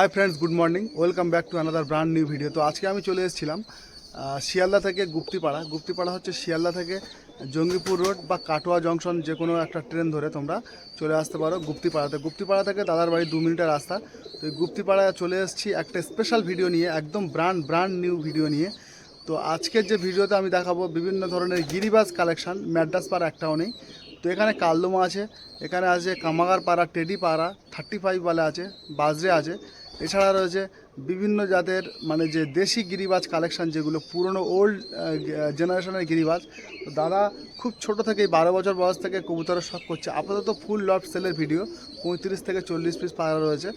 Hi friends good morning welcome back to another brand new video তো আজকে আমি চলে এসেছিলাম শিয়ালদা থেকে গুপ্তিপাড়া। গুপ্তিপাড়া হচ্ছে শিয়ালদা থেকে জঙ্গিপুর রোড বা কাটোয়া জংশন, যে কোনো একটা ট্রেন ধরে তোমরা চলে আসতে পারো গুপ্তিপাড়াতে। গুপ্তিপাড়া থেকে দাদার বাড়ি দু মিনিটের রাস্তা। তো এই গুপ্তিপাড়ায় চলে এসেছি একটা স্পেশাল ভিডিও নিয়ে, একদম ব্র্যান্ড ব্র্যান্ড নিউ ভিডিও নিয়ে। তো আজকের যে ভিডিওতে আমি দেখাবো বিভিন্ন ধরনের গিরিবাজ কালেকশন ম্যাড্রাস পাড়া একটাও নেই। তো এখানে কালদমা আছে, এখানে আছে কামাগার পাড়া, টেডি পাড়া থার্টি ফাইভ বালে আছে, বাজরে আছে। এছাড়া রয়েছে বিভিন্ন জাতের মানে যে দেশি গিরিবাজ কালেকশন যেগুলো, পুরনো ওল্ড জেনারেশনের গিরিবাজ দাদা খুব ছোট থেকেই বারো বছর বয়স থেকে কবুতরের শখ করছে। আপাতত ফুল লট সেলের ভিডিও পঁয়ত্রিশ থেকে চল্লিশ পিস পাড়া রয়েছে।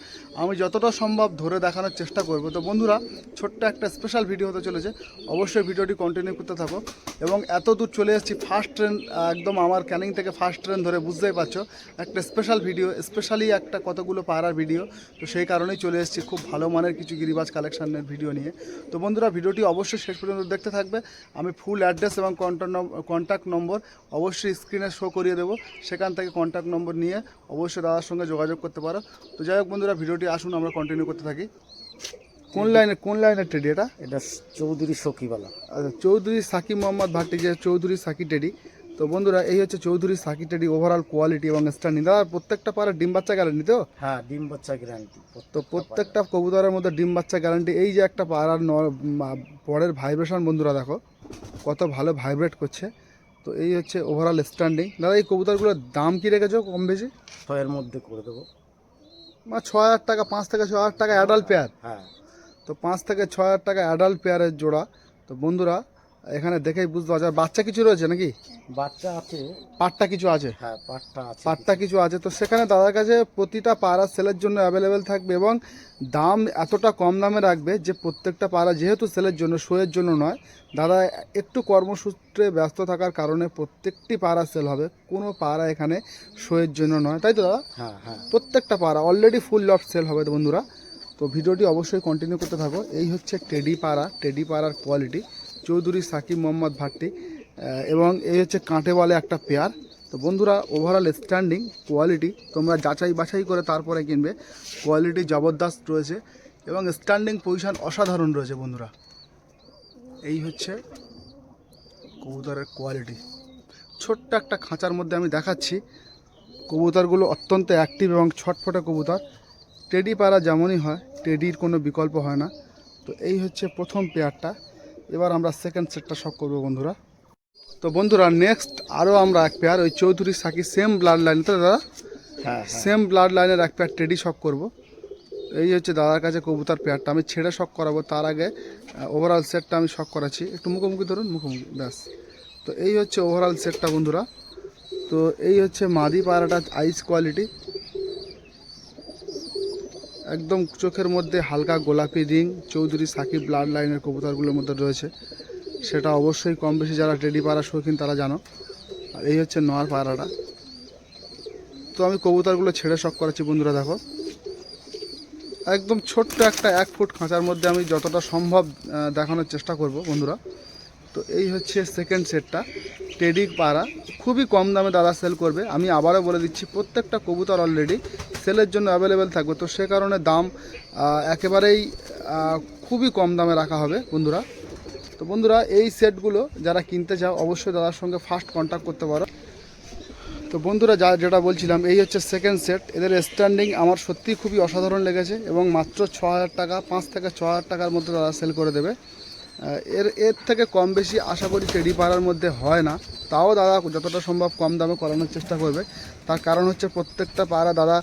আমি যতটা সম্ভব ধরে দেখানোর চেষ্টা করব। তো বন্ধুরা, ছোট্ট একটা স্পেশাল ভিডিও হতে চলেছে। অবশ্যই ভিডিওটি কন্টিনিউ করতে থাকো। এবং এত দূর চলে এসেছি ফার্স্ট ট্রেন একদম আমার ক্যানিং থেকে ফার্স্ট ট্রেন ধরে, বুঝতেই পারছ? একটা স্পেশাল ভিডিও স্পেশালি একটা কতগুলো পায়রার ভিডিও তো সেই কারণেই চলে এসেছি। খুব ভালো মানের কিছু গিরিবাজ কালেকশনের ভিডিও নিয়ে। তো বন্ধুরা ভিডিওটি অবশ্যই শেষ পর্যন্ত দেখতে থাকবে। আমি ফুল অ্যাড্রেস এবং কন্ট্যাক্ট নম্বর অবশ্যই স্ক্রিনে শো করিয়ে দেবো। সেখান থেকে কন্ট্যাক্ট নম্বর নিয়ে অবশ্যই দাদার সঙ্গে যোগাযোগ করতে পারো। তো যাই হোক বন্ধুরা ভিডিওটি আসুন আমরা কন্টিনিউ করতে থাকি। কোন লাইনে কোন লাইনের টেডি এটা? এটা চৌধুরী সখীবালা। আচ্ছা চৌধুরী সাকিব মোহাম্মদ ভাট্টি যে চৌধুরী সাকি টেডি তো বন্ধুরা এই হচ্ছে Chowdhury Saki teddy overall quality এবং স্ট্যান্ডিং দাদা প্রত্যেকটা পারে ডিম বাচ্চা গ্যারান্টি তো? হ্যাঁ ডিম বাচ্চা গ্যারান্টি তো প্রত্যেকটা কবুতরের মধ্যে ডিম বাচ্চা গ্যারান্টি এই যে একটা পাড়ার পরের ভাইব্রেশন বন্ধুরা দেখো কত ভালো ভাইব্রেট করছে। তো এই হচ্ছে ওভারঅল স্ট্যান্ডিং দাদা এই কবুতরগুলোর দাম কি রেখেছো কম বেশি? ছয়ের মধ্যে করে দেবো। মানে ছ হাজার টাকা পাঁচ থেকে ছ হাজার টাকা অ্যাডাল্ট পেয়ার হ্যাঁ। তো পাঁচ থেকে ছ হাজার টাকা অ্যাডাল্ট পেয়ারের জোড়া। তো বন্ধুরা এখানে দেখেই বুঝতে পারছে। আর বাচ্চা কিছু রয়েছে নাকি? বাচ্চা আছে। পাটটা কিছু আছে? হ্যাঁ পাটটা আছে পাটটা কিছু আছে। তো সেখানে দাদার কাছে প্রতিটা পাড়া সেলের জন্য অ্যাভেলেবেল থাকবে এবং দাম এতটা কম দামে রাখবে যে প্রত্যেকটা পাড়া যেহেতু সেলের জন্য শোয়ের জন্য নয় দাদা একটু কর্মসূত্রে ব্যস্ত থাকার কারণে প্রত্যেকটি পাড়া সেল হবে। কোনো পাড়া এখানে শোয়ের জন্য নয়। তাই তো দাদা? হ্যাঁ হ্যাঁ। প্রত্যেকটা পাড়া অলরেডি ফুল লট সেল হবে বন্ধুরা। তো ভিডিওটি অবশ্যই কন্টিনিউ করতে থাকো। এই হচ্ছে টেডি পাড়া। টেডি পাড়ার কোয়ালিটি চৌধুরী, সাকিব, মোহাম্মদ ভাট্টি এবং এই হচ্ছে কাঁটে বলে একটা পেয়ার তো বন্ধুরা ওভারঅল স্ট্যান্ডিং কোয়ালিটি তোমরা যাচাই বাছাই করে তারপরে কিনবে। কোয়ালিটি জবরদস্ত রয়েছে এবং স্ট্যান্ডিং পজিশন অসাধারণ রয়েছে বন্ধুরা। এই হচ্ছে কবুতরের কোয়ালিটি ছোট্ট একটা খাঁচার মধ্যে আমি দেখাচ্ছি। কবুতরগুলো অত্যন্ত অ্যাক্টিভ এবং ছটফটে কবুতর। টেডি পাড়া যেমনই হয় টেডির কোনো বিকল্প হয় না। তো এই হচ্ছে প্রথম পেয়ারটা এবার আমরা সেকেন্ড সেটটা শখ করব বন্ধুরা। তো বন্ধুরা নেক্সট আরও আমরা এক পেয়ার ওই Chowdhury Saki same blood line তো দাদা? হ্যাঁ সেম ব্লাড লাইনের এক পেয়ার টেডি শখ করব। এই হচ্ছে দাদার কাছে কবুতার পেয়ারটা আমি ছেড়ে শখ করাবো তার আগে ওভারঅল সেটটা আমি শখ করাচ্ছি। একটু মুখোমুখি ধরুন মুখোমুখি ব্যাস। তো এই হচ্ছে ওভারঅল সেটটা বন্ধুরা। তো এই হচ্ছে মাদি পায়রাটা আইস কোয়ালিটি একদম চোখের মধ্যে হালকা গোলাপি রিং, চৌধুরী সাকিব ব্লাড লাইনের কবুতরগুলোর মধ্যে রয়েছে। সেটা অবশ্যই কম বেশি যারা টেডি পাড়া শৌখিন তারা জানো। আর এই হচ্ছে নোয়ার পাড়াটা। তো আমি কবুতরগুলো ছেড়ে শখ করাচ্ছি বন্ধুরা, দেখো। একদম ছোট্ট একটা এক ফুট খাঁচার মধ্যে আমি যতটা সম্ভব দেখানোর চেষ্টা করব বন্ধুরা। তো এই হচ্ছে সেকেন্ড সেটটা টেডি পাড়া। খুবই কম দামে দাদা সেল করবে। আমি আবারও বলে দিচ্ছি, প্রত্যেকটা কবুতর অলরেডি সেলের জন্য অ্যাভেলেবেল থাকবে। তো সে কারণে দাম একেবারেই খুবই কম দামে রাখা হবে বন্ধুরা। তো বন্ধুরা, এই সেটগুলো যারা কিনতে চাও, অবশ্যই দাদার সঙ্গে ফার্স্ট কন্ট্যাক্ট করতে পারো। তো বন্ধুরা, যা, যেটা বলছিলাম, এই হচ্ছে সেকেন্ড সেট এদের স্ট্যান্ডিং আমার সত্যিই খুবই অসাধারণ লেগেছে এবং মাত্র ছ হাজার টাকা, পাঁচ থেকে ছ হাজার টাকার মধ্যে তারা সেল করে দেবে। এর এর থেকে কম বেশি আশা করি টেডি পাড়ার মধ্যে হয় না। তাও দাদা যতটা সম্ভব কম দামে করানোর চেষ্টা করবে। তার কারণ হচ্ছে প্রত্যেকটা পাড়া দাদা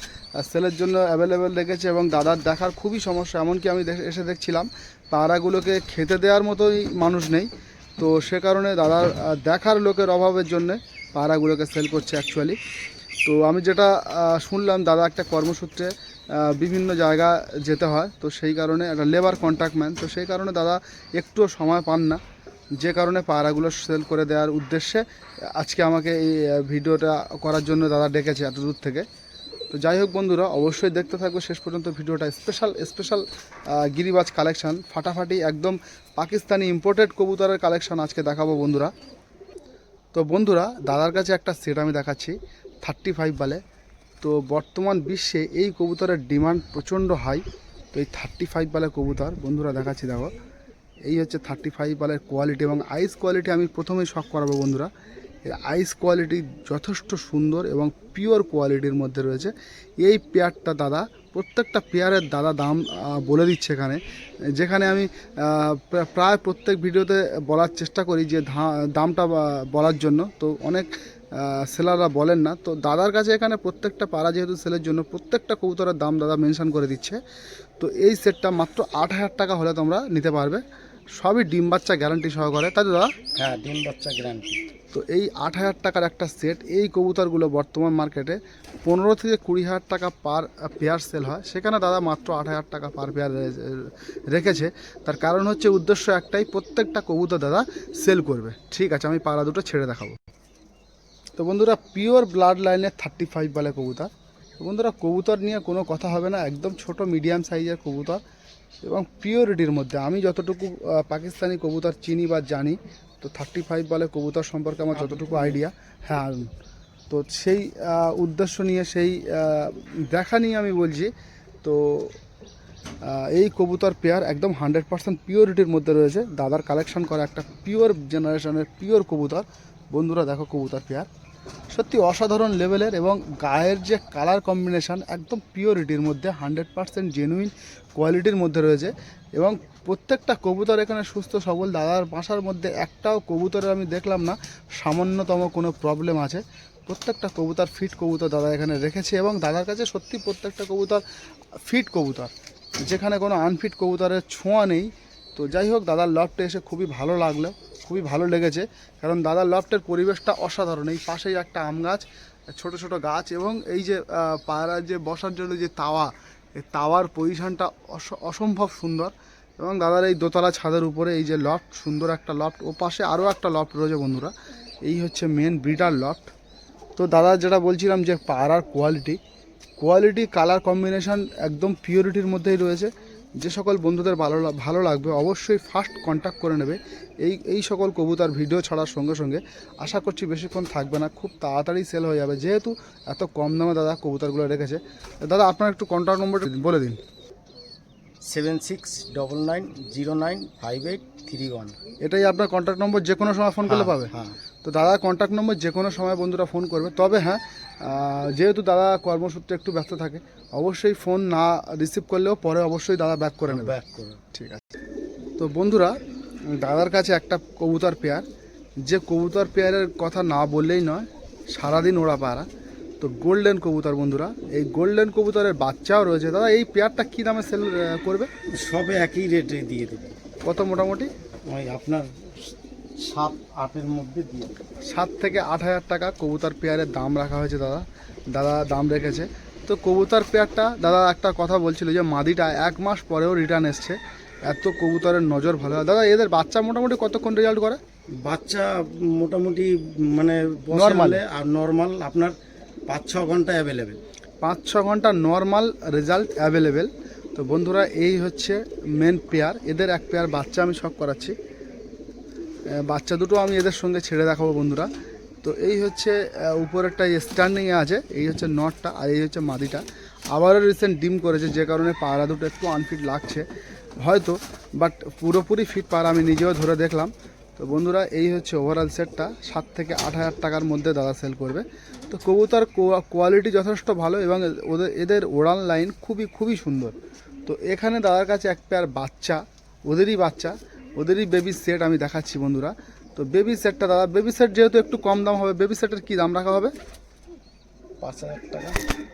সেলের জন্য অ্যাভেলেবেল রেখেছে এবং দাদার দেখার খুবই সমস্যা। এমনকি আমি এসে দেখছিলাম, পাড়াগুলোকে খেতে দেওয়ার মতোই মানুষ নেই। তো সে কারণে দাদার দেখার লোকের অভাবের জন্যে পাড়াগুলোকে সেল করছে অ্যাকচুয়ালি তো আমি যেটা শুনলাম, দাদা একটা কর্মসূত্রে বিভিন্ন জায়গা যেতে হয়। তো সেই কারণে একটা লেবার কন্ট্রাক্টম্যান তো সেই কারণে দাদা একটুও সময় পান না। যে কারণে পায়রাগুলো সেল করে দেওয়ার উদ্দেশ্যে আজকে আমাকে এই ভিডিওটা করার জন্য দাদা ডেকেছে এত দূর থেকে। তো যাই হোক বন্ধুরা, অবশ্যই দেখতে থাকবে শেষ পর্যন্ত ভিডিওটা। স্পেশাল স্পেশাল গিরিবাজ কালেকশান ফাটাফাটি একদম পাকিস্তানি ইম্পোর্টেড কবুতরের কালেকশান আজকে দেখাবো বন্ধুরা। তো বন্ধুরা, দাদার কাছে একটা সেট আমি দেখাচ্ছি থার্টি ফাইভ বালে তো বর্তমান বিশ্বে এই কবুতরের ডিমান্ড প্রচণ্ড হাই। তো এই থার্টি ফাইভ বালের কবুতর, বন্ধুরা দেখাচ্ছি দেখো। এই হচ্ছে থার্টি ফাইভ বালের কোয়ালিটি এবং আইস কোয়ালিটি আমি প্রথমেই শখ করাবো বন্ধুরা। এর আইস কোয়ালিটি যথেষ্ট সুন্দর এবং পিওর কোয়ালিটির মধ্যে রয়েছে। এই পেয়ারটা দাদা, প্রত্যেকটা পেয়ারের দাদা দাম বলে দিচ্ছে এখানে। যেখানে আমি প্রায় প্রত্যেক ভিডিওতে বলার চেষ্টা করি যে দামটা বলার জন্য। তো অনেক সেলাররা বলেন না। তো দাদার কাছে এখানে প্রত্যেকটা পাড়া যেহেতু সেলের জন্য প্রত্যেকটা কবুতরের দাম দাদা মেনশন করে দিচ্ছে। তো এই সেটটা মাত্র আট হাজার টাকা হলে তোমরা নিতে পারবে। সবই ডিম বাচ্চা গ্যারান্টি সহকারে। তাই তো দাদা? হ্যাঁ ডিম বাচ্চা গ্যারান্টি তো এই আট হাজার টাকার একটা সেট এই কবুতরগুলো বর্তমান মার্কেটে পনেরো থেকে কুড়ি হাজার টাকা পার পেয়ার সেল হয়। সেখানে দাদা মাত্র আট হাজার টাকা পার পেয়ার রেখেছে। তার কারণ হচ্ছে উদ্দেশ্য একটাই প্রত্যেকটা কবুতর দাদা সেল করবে। ঠিক আছে আমি পাড়া দুটো ছেড়ে দেখাবো। তো বন্ধুরা পিওর ব্লাড লাইনের থার্টি ফাইভ বলে কবুতর। তো বন্ধুরা, কবুতর নিয়ে কোনো কথা হবে না, একদম ছোট মিডিয়াম সাইজের কবুতর এবং পিওরিটির মধ্যে। আমি যতটুকু পাকিস্তানি কবুতর চিনি বা জানি, তো থার্টি ফাইভ বলে কবুতর সম্পর্কে আমার যতটুকু আইডিয়া হ্যাঁ তো সেই উদ্দেশ্য নিয়ে, সেই দেখা নিয়ে আমি বলছি, তো এই কবুতর পেয়ার একদম হান্ড্রেড পার্সেন্ট পিওরিটির মধ্যে রয়েছে। দাদার কালেকশন করা একটা পিওর জেনারেশনের পিওর কবুতর। বন্ধুরা দেখো কবুতর পেয়ার। সত্যি অসাধারণ লেভেলের এবং গায়ের যে কালার কম্বিনেশন একদম পিওরিটির মধ্যে হান্ড্রেড পার্সেন্ট জেনুইন কোয়ালিটির মধ্যে রয়েছে এবং প্রত্যেকটা কবুতর এখানে সুস্থ, সবল, দাদার বাসার মধ্যে একটাও কবুতরের আমি দেখলাম না, সামান্যতম কোনো প্রবলেম আছে। প্রত্যেকটা কবুতর ফিট কবুতর দাদা এখানে রেখেছে এবং দাদার কাছে সত্যি প্রত্যেকটা কবুতর ফিট কবুতর, যেখানে কোনো আনফিট কবুতরের ছোঁয়া নেই। তো যাই হোক, দাদার লফটে এসে খুবই ভালো লাগল। খুবই ভালো লেগেছে কারণ দাদার লফটের পরিবেশটা অসাধারণ। এই পাশেই একটা আম গাছ ছোট ছোট গাছ এবং এই যে আহ, পায়রার যে বসার জন্য যে তাওয়া এই তাওয়ার পজিশনটা অসম্ভব সুন্দর এবং দাদার এই দোতলা ছাদের উপরে এই যে লফট সুন্দর একটা লফট ও পাশে আরও একটা লফট রয়েছে বন্ধুরা। এই হচ্ছে মেন ব্রিডার লফট। তো দাদা যেটা বলছিলাম যে পায়রার কোয়ালিটি কোয়ালিটি কালার কম্বিনেশন একদম পিওরিটির মধ্যেই রয়েছে। যে সকল বন্ধুদের ভালো লা- ভালো লাগবে অবশ্যই ফার্স্ট কন্ট্যাক্ট করে নেবে। এই এই সকল কবুতর ভিডিও ছাড়ার সঙ্গে সঙ্গে আশা করছি বেশিক্ষণ থাকবে না খুব তাড়াতাড়ি সেল হয়ে যাবে। যেহেতু এত কম দামে দাদা কবুতরগুলো রেখেছে। দাদা আপনার একটু কন্ট্যাক্ট নম্বরটা বলে দিন। Seven six double nine zero nine five eight three one. এটাই আপনার কন্ট্যাক্ট নম্বর যে কোনো সময় ফোন করলে পাবে। হ্যাঁ। তো দাদার কন্ট্যাক্ট নম্বর যে কোনো সময় বন্ধুরা ফোন করবে। তবে হ্যাঁ যেহেতু দাদা কর্মসূত্রে একটু ব্যস্ত থাকে অবশ্যই ফোন না রিসিভ করলেও পরে অবশ্যই দাদা ব্যাক করে নেবে। ব্যাক করে ঠিক আছে। তো বন্ধুরা দাদার কাছে একটা কবুতর পেয়ার। যে কবুতর পেয়ারের কথা না বললেই নয় সারাদিন ওরা পারা তো গোল্ডেন কবুতর বন্ধুরা এই গোল্ডেন কবুতরের বাচ্চাও রয়েছে। দাদা এই পেয়ারটা কী দামে সেল করবে? সবে একই রেটে দিয়ে দেবে। কত মোটামুটি? ওই আপনার সাত আটের মধ্যে দিয়ে দেবো। সাত থেকে আট হাজার টাকা কবুতর পেয়ারের দাম রাখা হয়েছে দাদা। দাদা দাম রেখেছে। তো কবুতর পেয়ারটা দাদা একটা কথা বলছিল যে মাদিটা এক মাস পরেও রিটার্ন এসছে। এত কবুতরের নজর ভালো হয় দাদা এদের বাচ্চা মোটামুটি কতক্ষণ রেজাল্ট করে? বাচ্চা মোটামুটি মানে? হলে আর নর্মাল আপনার পাঁচ ছ ঘণ্টা অ্যাভেলেবেল পাঁচ ছ ঘণ্টা নর্মাল রেজাল্ট অ্যাভেলেবেল তো বন্ধুরা এই হচ্ছে মেন পেয়ার এদের এক পেয়ার বাচ্চা আমি সব করাচ্ছি। বাচ্চা দুটো আমি এদের সঙ্গে ছেড়ে দেখাবো বন্ধুরা। তো এই হচ্ছে উপরেরটা স্ট্যান্ডিংয়ে আছে, এই হচ্ছে নটটা আর এই হচ্ছে মাদিটা। আবারও রিসেন্ট ডিম করেছে, যে কারণে পায়রা দুটো একটু আনফিট লাগছে। হয়তো বাট পুরোপুরি ফিট পায়রা আমি নিজেও ধরে দেখলাম। তো বন্ধুরা, এই হচ্ছে ওভারঅল সেটটা সাত থেকে আট হাজার টাকার মধ্যে দাদা সেল করবে। তো কবুতর কোয়ালিটি যথেষ্ট ভালো এবং ওদের, এদের ওড়ান লাইন খুবই খুবই সুন্দর। তো এখানে দাদার কাছে এক পেয়ার বাচ্চা, ওদেরই বাচ্চা। ওদেরই বেবি সেট আমি দেখাচ্ছি বন্ধুরা। তো বেবি সেটটা দাদা বেবি সেট যেহেতু একটু কম দাম হবে বেবি সেটের কী দাম রাখা হবে? পাঁচ হাজার টাকা।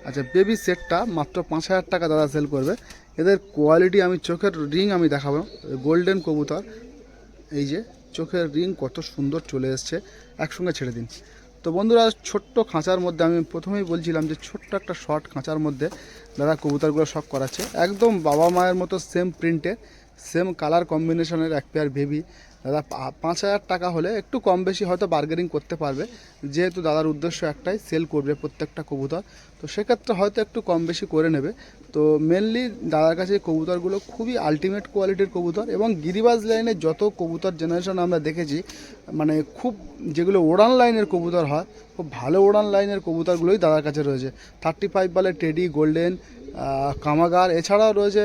আচ্ছা বেবি সেটটা মাত্র পাঁচ হাজার টাকা দাদা সেল করবে। এদের কোয়ালিটি আমি চোখের রিং আমি দেখাবো। গোল্ডেন কবুতর এই যে চোখের রিং কত সুন্দর চলে এসছে একসঙ্গে ছেড়ে দিন। তো বন্ধুরা ছোট্ট খাঁচার মধ্যে আমি প্রথমেই বলছিলাম যে ছোট্ট একটা শর্ট খাঁচার মধ্যে দাদা কবুতরগুলো শখ করাচ্ছে। একদম বাবা মায়ের মতো সেম প্রিন্টের সেম কালার কম্বিনেশনের এক পেয়ার বেবি দাদা পাঁচ হাজার টাকা হলে একটু কম বেশি হয়তো বার্গেনিং করতে পারবে। যেহেতু দাদার উদ্দেশ্য একটাই সেল করবে প্রত্যেকটা কবুতর। তো সেক্ষেত্রে হয়তো একটু কম বেশি করে নেবে। তো মেনলি দাদার কাছে কবুতরগুলো খুবই আলটিমেট কোয়ালিটির কবুতর এবং গিরিবাজ লাইনে যত কবুতর জেনারেশন আমরা দেখেছি মানে খুব যেগুলো ওড়ান লাইনের কবুতর হয়, খুব ভালো ওড়ান লাইনের কবুতরগুলোই দাদার কাছে রয়েছে। থার্টি ফাইভ বলে টেডি গোল্ডেন কামাগার, এছাড়াও রয়েছে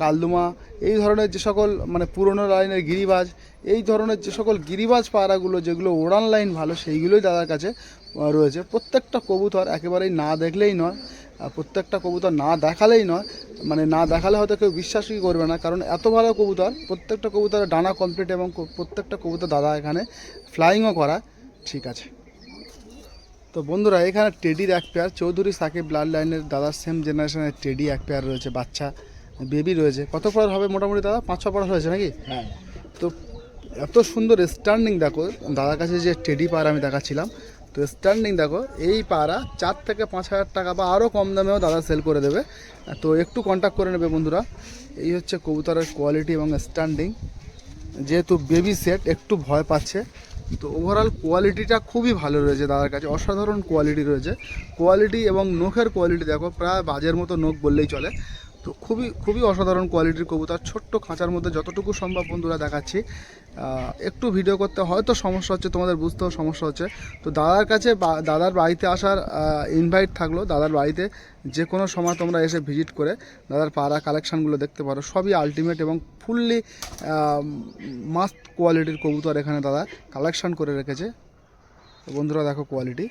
কালদুমা, এই ধরনের যে সকল মানে পুরনো লাইনের গিরিবাজ, এই ধরনের যে সকল গিরিবাজ পায়রাগুলো যেগুলো ওড়ান লাইন ভালো, সেইগুলোই দাদার কাছে রয়েছে। প্রত্যেকটা কবুতর একেবারেই না দেখলেই নয় প্রত্যেকটা কবুতর না দেখালেই নয় মানে না দেখালে হয়তো কেউ বিশ্বাসই করবে না, কারণ এত ভালো কবুতর, প্রত্যেকটা কবুতরের ডানা কমপ্লিট এবং প্রত্যেকটা কবুতর দাদা এখানে ফ্লাইংও করা, ঠিক আছে। তো বন্ধুরা এখানে টেডির এক পেয়ার চৌধুরী সাকিব ব্লাড লাইনের দাদার সেম জেনারেশনের টেডি এক পেয়ার রয়েছে বাচ্চা বেবি রয়েছে। কত পড়ার হবে মোটামুটি দাদা? পাঁচ ছ পড়ার হয়েছে নাকি? হ্যাঁ। তো এত সুন্দর স্ট্যান্ডিং দেখো দাদার কাছে যে টেডি পাড়া আমি দেখাচ্ছিলাম তো স্ট্যান্ডিং দেখো এই পাড়া চার থেকে পাঁচ হাজার টাকা বা আরও কম দামেও দাদা সেল করে দেবে। তো একটু কন্ট্যাক্ট করে নেবে বন্ধুরা। এই হচ্ছে কবুতরের কোয়ালিটি এবং স্ট্যান্ডিং যেহেতু বেবি সেট একটু ভয় পাচ্ছে। তো ওভারঅল কোয়ালিটিটা খুবই ভালো রয়েছে দাদার কাছে, অসাধারণ কোয়ালিটি রয়েছে। কোয়ালিটি এবং নখের কোয়ালিটি দেখো, প্রায় বাজের মতো নখ বললেই চলে। তো খুবই খুবই অসাধারণ কোয়ালিটির কবুতর। ছোট্ট খাঁচার মধ্যে যতটুকু সম্ভব বন্ধুরা দেখাচ্ছি। একটু ভিডিও করতে হয়তো সমস্যা হচ্ছে, তোমাদের বুঝতেও সমস্যা হচ্ছে। তো দাদার কাছে দাদার বাড়িতে আসার ইনভাইট থাকল। দাদার বাড়িতে যে কোনো সময় তোমরা এসে ভিজিট করে দাদার পাড়া কালেকশানগুলো দেখতে পারো। সবই আলটিমেট এবং ফুললি মাস্ট কোয়ালিটির কবুতর এখানে দাদা কালেকশান করে রেখেছে। বন্ধুরা দেখো কোয়ালিটি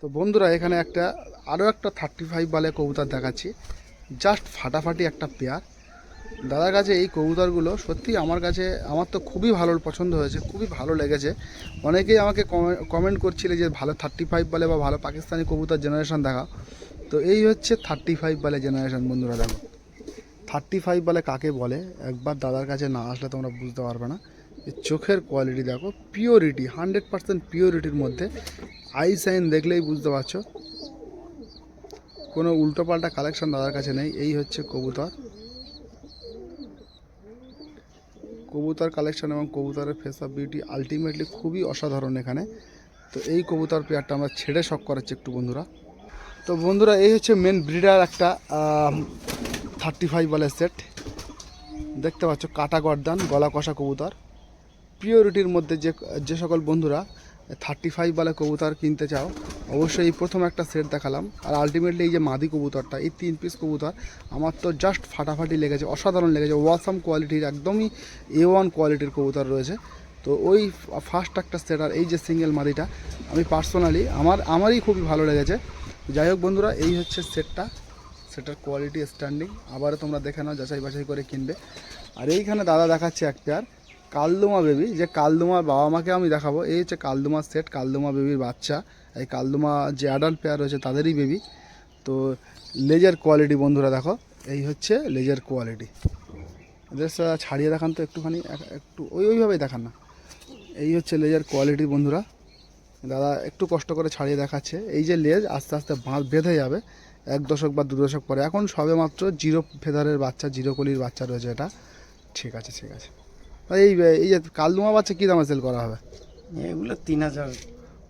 তো বন্ধুরা এখানে একটা আরও একটা থার্টি ফাইভ বালে কবুতর দেখাচ্ছি। জাস্ট ফাটাফাটি একটা পেয়ার। দাদার কাছে এই কবুতরগুলো সত্যি আমার কাছে, আমার তো খুবই ভালো পছন্দ হয়েছে, খুবই ভালো লেগেছে। অনেকেই আমাকে কমেন্ট করছিলে যে ভালো থার্টি ফাইভ বলে বা ভালো পাকিস্তানি কবুতর জেনারেশন দেখা তো এই হচ্ছে থার্টি ফাইভ বলে জেনারেশন বন্ধুরা দেখো। থার্টি ফাইভ বলে কাকে বলে? একবার দাদার কাছে না আসলে তোমরা বুঝতে পারবে না। চোখের কোয়ালিটি দেখো পিওরিটি হান্ড্রেড পার্সেন্ট পিওরিটির মধ্যে। আই সাইন দেখলেই বুঝতে পারছ। কোনো উল্টোপাল্টা কালেকশন দাদার কাছে নেই। এই হচ্ছে কবুতর। কবুতর কালেকশন এবং কবুতরের ফেস অফ বিউটি আলটিমেটলি খুবই অসাধারণ এখানে। তো এই কবুতর পেয়ারটা আমরা ছেড়ে শখ করাচ্ছি একটু বন্ধুরা। তো বন্ধুরা, এই হচ্ছে মেন ব্রিডার একটা থার্টি ফাইভ বলের সেট দেখতে পাচ্ছ, কাটা গর্দান, গলা কষা কবুতর। পিওরিটির মধ্যে যে যে সকল বন্ধুরা থার্টি ফাইভ বলে কবুতর কিনতে চাও, অবশ্যই এই প্রথম একটা সেট দেখালাম। আর আলটিমেটলি এই যে মাদি কবুতরটা, এই তিন পিস কবুতর, আমার তো জাস্ট ফাটাফাটি লেগেছে, অসাধারণ লেগেছে ওয়াসাম কোয়ালিটির একদমই এ ওয়ান কোয়ালিটির কবুতর রয়েছে। তো ওই ফার্স্ট একটা সেট আর এই যে সিঙ্গেল মাদিটা, আমি পার্সোনালি আমার, আমারই খুবই ভালো লেগেছে। যাই হোক বন্ধুরা, এই হচ্ছে সেটটা সেটার কোয়ালিটি স্ট্যান্ডিং আবারও তোমরা দেখে নাও যাচাই বাছাই করে কিনবে। আর এইখানে দাদা দেখাচ্ছে এক পেয়ার কালদুমা বেবি, যে কালদুমার বাবা মাকে আমি দেখাবো, এই হচ্ছে কালদুমার সেট, কালদুমা বেবির বাচ্চা। এই কালদুমা যে অ্যাডাল্ট পেয়ার রয়েছে তাদেরই বেবি তো লেজার কোয়ালিটি বন্ধুরা দেখো, এই হচ্ছে লেজার কোয়ালিটি এদের ছাড়িয়ে দেখান তো একটুখানি, এক- একটু, ওই, ওইভাবেই দেখান না। এই হচ্ছে লেজার কোয়ালিটি বন্ধুরা। দাদা একটু কষ্ট করে ছাড়িয়ে দেখাচ্ছে। এই যে লেজ আস্তে আস্তে বাঁধ বেঁধে যাবে, এক দশক বা দু দশক পরে। এখন সবে মাত্র জিরো ফেদারের বাচ্চা, জিরো কলির বাচ্চা রয়েছে এটা। ঠিক আছে ঠিক আছে। এই এই যে কালদুমা বাচ্চা কী দামে সেল করা হবে? এগুলো তিন হাজার।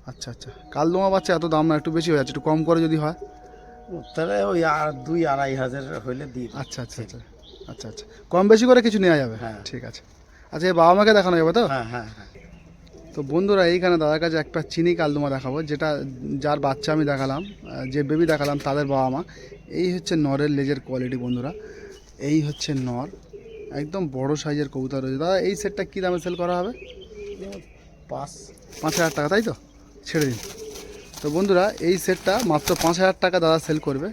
আচ্ছা আচ্ছা। কালদুমা বাচ্চা এত দাম না একটু বেশি হয়ে যাচ্ছে একটু কম করে যদি হয়? তাহলে ওই আর দুই আড়াই হাজার হইলে দিই আচ্ছা আচ্ছা আচ্ছা। আচ্ছা আচ্ছা। কম বেশি করে কিছু নেওয়া যাবে? হ্যাঁ। ঠিক আছে। আচ্ছা এই বাবা মাকে দেখানো যাবে তো? হ্যাঁ হ্যাঁ হ্যাঁ। তো বন্ধুরা এইখানে দাদার কাছে একটা চিনি কালদুমা দেখাবো যেটা যার বাচ্চা আমি দেখালাম যে বেবি দেখালাম তাদের বাবা মা। এই হচ্ছে নরের লেজের কোয়ালিটি বন্ধুরা। এই হচ্ছে নর। একদম বড় সাইজের কবুতর রয়েছে। দাদা এই সেটটা কী দামে সেল করা হবে? পাঁচ। পাঁচ হাজার টাকা তাই তো? ছেড়ে দিন। তো বন্ধুরা এই সেটটা মাত্র পাঁচ হাজার টাকা দাদা সেল করবে।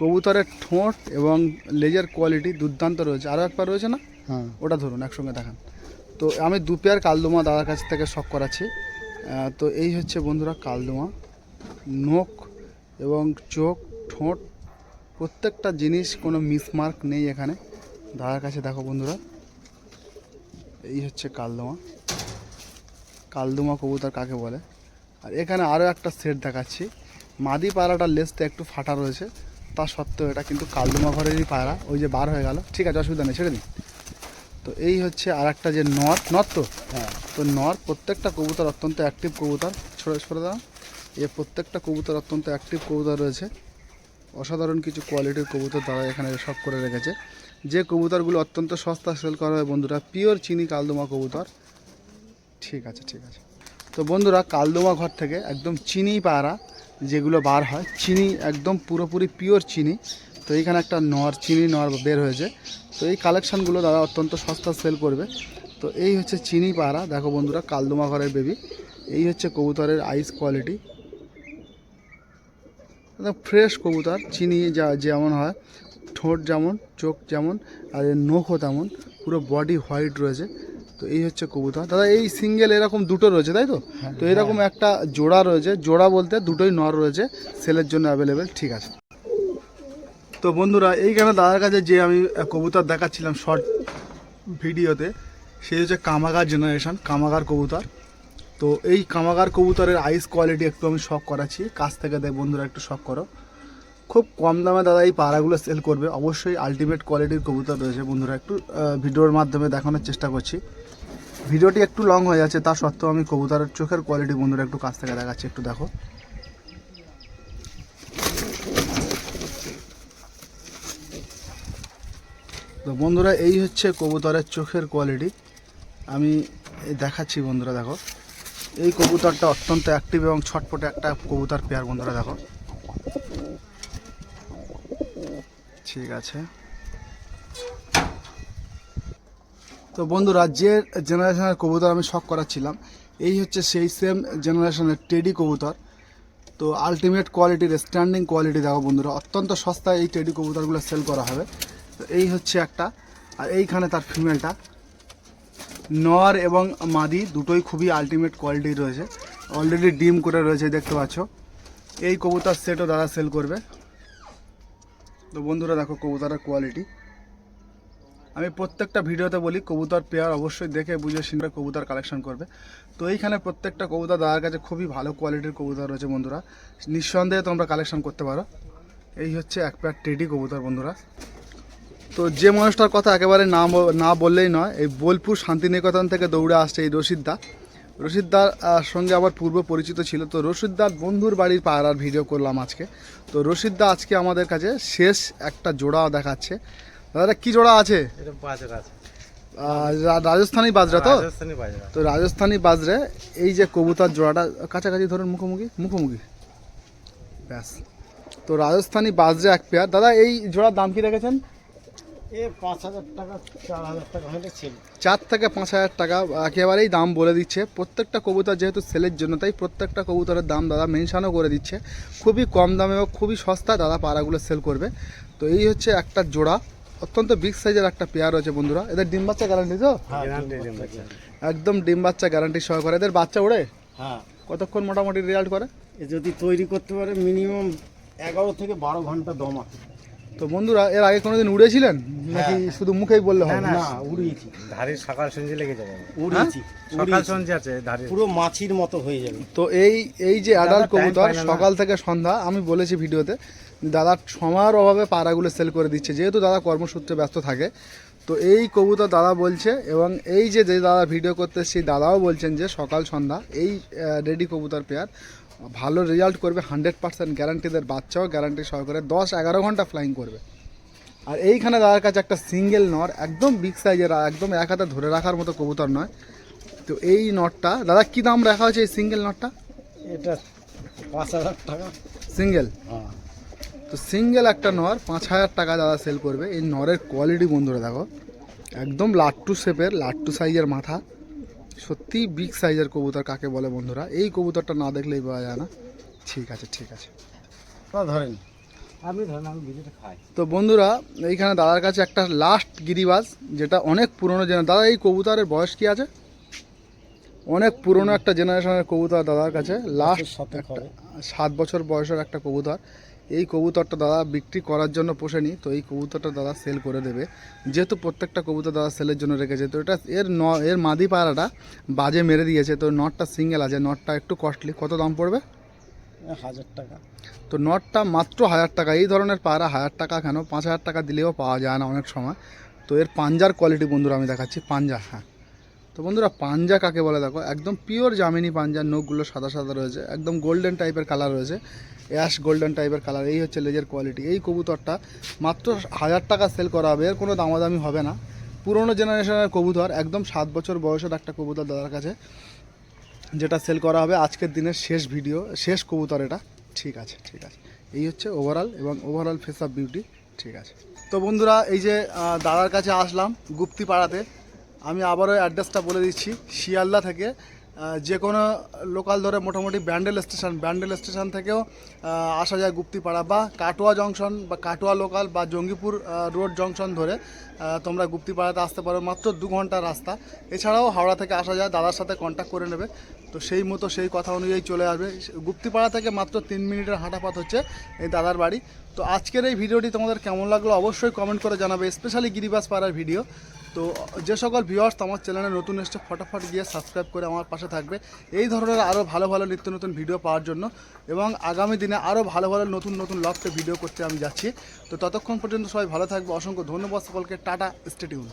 কবুতরের ঠোঁট এবং লেজের কোয়ালিটি দুর্দান্ত রয়েছে। আরও একবার রয়েছে না? হ্যাঁ। ওটা ধরুন একসঙ্গে দেখান। তো আমি দু পেয়ার কালদুমা দাদার কাছ থেকে শখ করাচ্ছি। তো এই হচ্ছে বন্ধুরা কালদুমা। নখ এবং চোখ ঠোঁট প্রত্যেকটা জিনিস কোনো মিসমার্ক নেই এখানে। দাদার কাছে দেখো বন্ধুরা এই হচ্ছে কালদুমা। কালদুমা কবুতর কাকে বলে? আর এখানে আরও একটা সেট দেখাচ্ছি। মাদি পায়রাটার লেজটা একটু ফাটা রয়েছে তা সত্ত্বেও এটা কিন্তু কালদুমা ঘরেরই পায়রা ওই যে বার হয়ে গেল। ঠিক আছে অসুবিধা নেই ছেড়ে দিন। তো এই হচ্ছে আর একটা যে নর নর তো? হ্যাঁ। তো নর প্রত্যেকটা কবুতর অত্যন্ত অ্যাক্টিভ কবুতর। ছড়ে ছড়ে দাও। এ প্রত্যেকটা কবুতর অত্যন্ত অ্যাক্টিভ কবুতর রয়েছে। অসাধারণ কিছু কোয়ালিটির কবুতর তারা এখানে সব করে রেখেছে। যে কবুতরগুলো অত্যন্ত সস্তা সেল করা হয় বন্ধুরা, পিওর চিনি কালদমা কবুতর। ঠিক আছে ঠিক আছে। তো বন্ধুরা, কালদমা ঘর থেকে একদম চিনি পায়রা যেগুলো বার হয়, চিনি একদম পুরোপুরি পিওর চিনি। তো এইখানে একটা নর, চিনি নর বের হয়েছে। তো এই কালেকশানগুলো দাদা অত্যন্ত সস্তা সেল করবে। তো এই হচ্ছে চিনি পাড়া। দেখো বন্ধুরা, কালদুমা ঘরের বেবি এই হচ্ছে কবুতরের আইস কোয়ালিটি একদম ফ্রেশ কবুতর, চিনি যা যেমন হয়। ঠোঁট যেমন চোখ যেমন আর এর নখও তেমন পুরো বডি হোয়াইট রয়েছে। তো এই হচ্ছে কবুতর। দাদা এই সিঙ্গেল এরকম দুটো রয়েছে তাই তো? তো এরকম একটা জোড়া রয়েছে। জোড়া বলতে দুটোই নর রয়েছে সেলের জন্য অ্যাভেলেবেল ঠিক আছে। তো বন্ধুরা এইখানে দাদার কাছে যে আমি কবুতর দেখাচ্ছিলাম শর্ট ভিডিওতে সেই হচ্ছে কামাগার জেনারেশন কামাগার কবুতর। তো এই কামাগার কবুতরের আইস কোয়ালিটি একটু আমি শখ করাচ্ছি। কাছ থেকে দেখ বন্ধুরা একটু শখ করো। খুব কম দামে দাদা এই পাড়াগুলো সেল করবে। অবশ্যই আলটিমেট কোয়ালিটির কবুতর রয়েছে বন্ধুরা। একটু ভিডিওর মাধ্যমে দেখানোর চেষ্টা করছি। ভিডিওটি একটু লং হয়ে যাচ্ছে, তা সত্ত্বেও আমি কবুতরের চোখের কোয়ালিটি বন্ধুরা একটু কাছ থেকে দেখাচ্ছি, একটু দেখো। তো বন্ধুরা, এই হচ্ছে কবুতরের চোখের কোয়ালিটি আমি দেখাচ্ছি বন্ধুরা, দেখো। এই কবুতরটা অত্যন্ত অ্যাক্টিভ এবং ছটপটে একটা কবুতর পেয়ার বন্ধুরা, দেখো। ঠিক আছে। তো বন্ধুরা, যে জেনারেশনের কবুতর আমি শখ করাচ্ছিলাম, এই হচ্ছে সেই সেম জেনারেশনের টেডি কবুতর। তো আলটিমেট কোয়ালিটির স্ট্যান্ডিং কোয়ালিটি দেখো বন্ধুরা, অত্যন্ত সস্তায় এই টেডি কবুতরগুলো সেল করা হবে। তো এই হচ্ছে একটা, আর এইখানে তার ফিমেলটা নর এবং মাদি দুটোই খুবই আলটিমেট কোয়ালিটি রয়েছে। অলরেডি ডিম করে রয়েছে, দেখতে পাচ্ছ। এই কবুতর সেটও দাদা সেল করবে। তো বন্ধুরা দেখো কবুতরের কোয়ালিটি আমি প্রত্যেকটা ভিডিওতে বলি, কবুতর পেয়ার অবশ্যই দেখে বুঝে শুনে কবুতর কালেকশন করবে। তো এইখানে প্রত্যেকটা কবুতর দাদার কাছে খুবই ভালো কোয়ালিটির কবুতর রয়েছে বন্ধুরা। নিঃসন্দেহে তোমরা কালেকশন করতে পারো। এই হচ্ছে এক পেয়ার টেডি কবুতর বন্ধুরা। তো যে মানুষটার কথা একেবারে না না বললেই নয়, এই বোলপুর শান্তিনিকেতন থেকে দৌড়ে আসছে এই রশিদদা। রশিদদার সঙ্গে আবার পূর্ব পরিচিত ছিল। তো রশিদদার বন্ধুর বাড়ির পাড়ার ভিডিও করলাম আজকে। তো রশিদদা আজকে আমাদের কাছে শেষ একটা জোড়া দেখাচ্ছে। দাদা কি জোড়া আছে? রাজস্থানী বাজরা তো? তো রাজস্থানী বাজরে এই যে কবুতর জোড়াটা কাছাকাছি ধরুন মুখোমুখি মুখোমুখি। ব্যাস। তো রাজস্থানী বাজরে এক পেয়ার দাদা এই জোড়ার দাম কি রেখেছেন? চার হাজার টাকা চার থেকে পাঁচ হাজার টাকা একেবারেই দাম বলে দিচ্ছে। প্রত্যেকটা কবুতর যেহেতু সেলের জন্য তাই প্রত্যেকটা কবুতরের দাম দাদা মেনশানও করে দিচ্ছে। খুবই কম দামে এবং খুবই সস্তা দাদা পাড়াগুলো সেল করবে। তো এই হচ্ছে একটা জোড়া অত্যন্ত বিগ সাইজের একটা পেয়ার রয়েছে বন্ধুরা। এদের ডিম বাচ্চা গ্যারান্টি তো? হ্যাঁ গ্যারান্টি ডিম ডিম বাচ্চা। একদম ডিম বাচ্চা গ্যারান্টি সহকারে। এদের বাচ্চা ওড়ে? হ্যাঁ। কতক্ষণ মোটামুটি রেজাল্ট করে? এ যদি তৈরি করতে পারে মিনিমাম এগারো থেকে বারো ঘণ্টা দম আছে। তো বন্ধুরা এর আগে কোনোদিন উড়েছিলেন? নাকি হ্যাঁ। শুধু মুখেই বললে হবে? না উড়িয়েছি। ধারির সকাল সঞ্জে লেগে যাবে। উড়িয়েছি সকাল উড়িয়েছি। সঞ্জে আছে ধারির। পুরো মাছির মতো হয়ে যাবে। তো এই এই যে অ্যাডাল্ট দাদা কবুতর। সকাল থেকে সন্ধ্যা আমি বলেছি ভিডিওতে দাদা সময়ের অভাবে পাড়াগুলো সেল করে দিচ্ছে। যেহেতু দাদা কর্মসূত্রে ব্যস্ত থাকে তো এই কবুতর দাদা বলছে এবং এই যে যে দাদা ভিডিও করতে সেই দাদাও বলছেন যে সকাল সন্ধ্যা এই রেডি কবুতর পেয়ার ভালো রেজাল্ট করবে হান্ড্রেড পার্সেন্ট গ্যারান্টিদের বাচ্চাও গ্যারান্টি সহকারে দশ এগারো ঘণ্টা ফ্লাইং করবে। আর এইখানে দাদার কাছে একটা সিঙ্গেল নর একদম বিগ সাইজের একদম এক হাতে ধরে রাখার মতো কবুতর নয়। তো এই নটটা দাদা কি দাম রাখা হয়েছে এই সিঙ্গেল নটটা এটা পাঁচ হাজার টাকা। সিঙ্গেল হ্যাঁ। তো সিঙ্গেল একটা নর পাঁচ হাজার টাকা দাদা সেল করবে। এই নরের কোয়ালিটি বন্ধুরা দেখো একদম লাট্টু শেপের লাট্টু সাইজের মাথা। সত্যি বিগ সাইজের কবুতর কাকে বলে বন্ধুরা? এই কবুতরটা না দেখলেই পাওয়া যায় না। ঠিক আছে ঠিক আছে। ধরেন। আপনি ধরেন আমি ভিডিওটা খাই। তো বন্ধুরা এইখানে দাদার কাছে একটা লাস্ট গিরিবাজ যেটা অনেক পুরনো জেনারেশন দাদা এই কবুতরের বয়স কি আছে? অনেক পুরনো একটা জেনারেশনের কবুতর দাদার কাছে। লাস্ট সাথে সাত বছর বয়সের একটা কবুতর। এই কবুতরটা দাদা বিক্রি করার জন্য পোষেনি তো এই কবুতরটা দাদা সেল করে দেবে। যেহেতু প্রত্যেকটা কবুতর দাদা সেলের জন্য রেখেছে তো এটা এর ন এর মাদি পাড়াটা বাজে মেরে দিয়েছে তো নটটা সিঙ্গেল আছে নটটা একটু কস্টলি কত দাম পড়বে? হাজার টাকা। তো নটটা মাত্র হাজার টাকা এই ধরনের পায়রা হাজার টাকা কেন? পাঁচ হাজার টাকা দিলেও পাওয়া যায় না অনেক সময়। তো এর পাঞ্জার কোয়ালিটি বন্ধুরা আমি দেখাচ্ছি পাঞ্জা হ্যাঁ। তো বন্ধুরা পাঞ্জা কাকে বলে দেখো? একদম পিওর জামিনি পাঞ্জার নখগুলো সাদা সাদা রয়েছে, একদম গোল্ডেন টাইপের কালার রয়েছে অ্যাশ গোল্ডেন টাইপের কালার এই হচ্ছে লেজের কোয়ালিটি এই কবুতরটা মাত্র হাজার টাকা সেল করা হবে এর কোনো দামাদামি হবে না। পুরনো জেনারেশনের কবুতর, একদম সাত বছর বয়সের একটা কবুতর দাদার কাছে, যেটা সেল করা হবে আজকের দিনের শেষ ভিডিও শেষ কবুতর এটা। ঠিক আছে ঠিক আছে। এই হচ্ছে ওভারঅল এবং ওভারঅল ফেস অফ বিউটি ঠিক আছে। তো বন্ধুরা, এই যে দাদার কাছে আসলাম গুপ্তি পাড়াতে আমি আবারও অ্যাড্রেসটা বলে দিচ্ছি, শিয়ালদা থেকে যে কোনো লোকাল ধরে মোটামুটি ব্যান্ডেল স্টেশন ব্যান্ডেল স্টেশন থেকেও আসা যায় গুপ্তিপাড়া বা কাটোয়া জংশন বা কাটোয়া লোকাল বা জঙ্গিপুর রোড জংশন ধরে তোমরা গুপ্তিপাড়াতে আসতে পারো, মাত্র দু ঘণ্টার রাস্তা। এছাড়াও হাওড়া থেকে আসা যায়, দাদার সাথে কন্ট্যাক্ট করে নেবে। তো সেই মতো সেই কথা অনুযায়ী চলে আসবে। গুপ্তিপাড়া থেকে মাত্র তিন মিনিটের হাঁটাপাত হচ্ছে এই দাদার বাড়ি। তো আজকের এই ভিডিওটি তোমাদের কেমন লাগল অবশ্যই কমেন্ট করে জানাবে স্পেশালি গিরিবাস পাড়ার ভিডিও। তো যে সকল ভিউয়ার্স আমার চ্যানেলে নতুন এসছে, ফটাফট গিয়ে সাবস্ক্রাইব করে আমার পাশে থাকবে। এই ধরনের আরও ভালো ভালো নিত্য নতুন ভিডিও পাওয়ার জন্য এবং আগামী দিনে আরও ভালো ভালো নতুন নতুন লফটে ভিডিও করতে আমি যাচ্ছি। তো ততক্ষণ পর্যন্ত সবাই ভালো থাকবে। অসংখ্য ধন্যবাদ সকলকে। Tata stay tuned